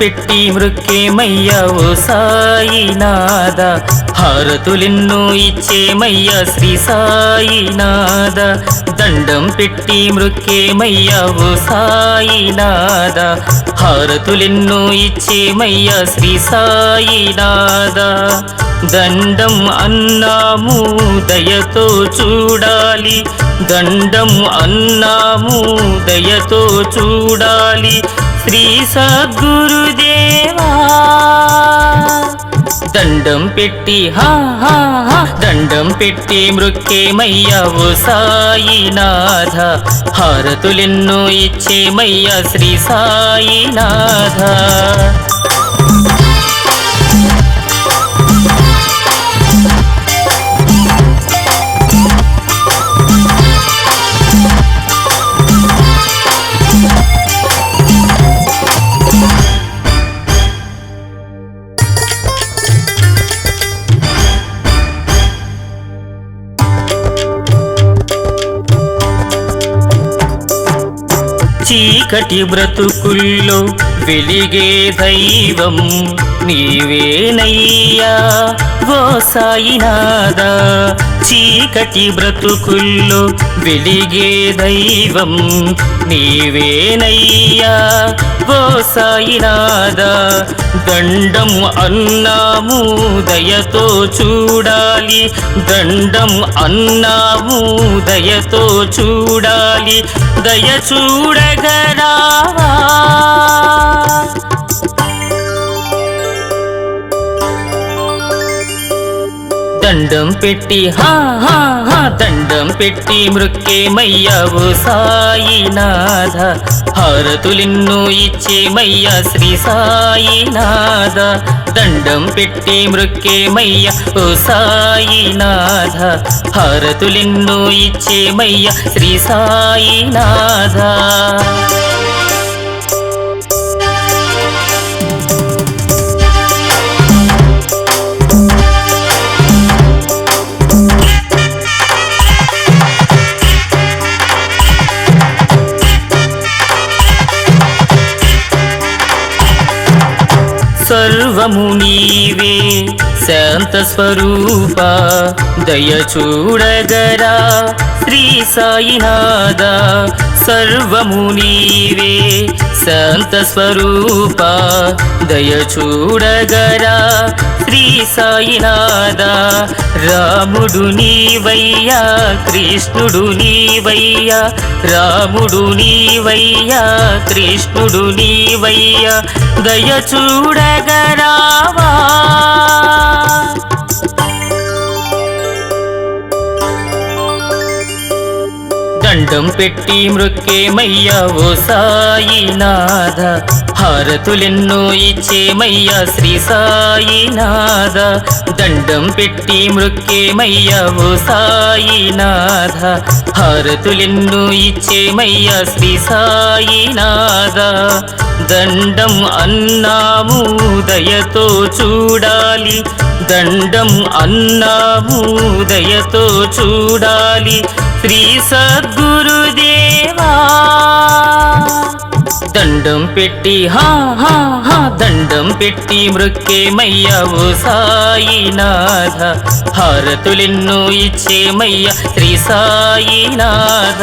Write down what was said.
పెట్టి మృక్కేమయ్యా సాయినాద సాయినాథ హారతులెన్నో ఇచ్చేమయ్యా శ్రీ సాయినాద దండం పెట్టి మృక్కేమయ్యా సాయినాద సాయినాథ హారతులెన్నో ఇచ్చేమయ్యా శ్రీ సాయినాద దండం అన్నాము దయతో చూడాలి. దండం అన్నాము దయతో చూడాలి. శ్రీ సద్గురుదేవా. దండం పెట్టి హా హా హా. దండం పెట్టి మృక్కేమయ్యా ఓ సాయినాథ. హారతులెన్నో ఇచ్చేమయ్యా శ్రీ సాయినాథ. చీకటి బ్రతుకుల్లో వెలిగే దైవం. నీవేనయ్యా ఓ సాయినాదా చీకటి బ్రతుకుల్లో వెలిగే దైవం నీవేనయ్యా ఓ సాయినాదా దండం అన్నాము దయతో చూడాలి దండం అన్నాము దయతో చూడాలి దయ చూడగరావా దండం పెట్టి హా హా హా దండం పెట్టి మృక్కేమయ్యావు సాయినాథ. హారతులెన్నో ఇచ్చేమయ్యా శ్రీ సాయినాథ. దండం పెట్టి మృక్కేమయ్యా ఓ సాయినాథ. హారతులెన్నో ఇచ్చేమయ్యా శ్రీ సాయినాథ. సర్వము నీవే. శాంత స్వరూప దయ చూడగరా శ్రీ సాయినాథ సర్వము నీవే శాంత స్వరూప దయ చూడగరా శ్రీ సాయినాథ రాముడు నీవయ్యా కృష్ణుడు నీవయ్యా రాముడు నీవయ్యా కృష్ణుడు నీవయ్యా దయ చూడగరావా. దండం పెట్టి మృక్కేమయ్యా ఓ సాయినాథ హారతులెన్నో ఇచ్చేమయ్యా శ్రీ సాయినాథ. దండం పెట్టి మృక్కేమయ్యా ఓ సాయినాథ. హారతులెన్నో ఇచ్చేమయ్యా శ్రీ సాయినాథ. దండం అన్నాము దయతో చూడాలి. దండం అన్నాము దయతో చూడాలి. శ్రీ సద్గురుదేవా దండం పెట్టి హా హా హా దండం పెట్టి మృక్కేమయ్యా ఓ సాయినాథ. హారతులెన్నో ఇచ్చేమయ్యా శ్రీ సాయినాథ.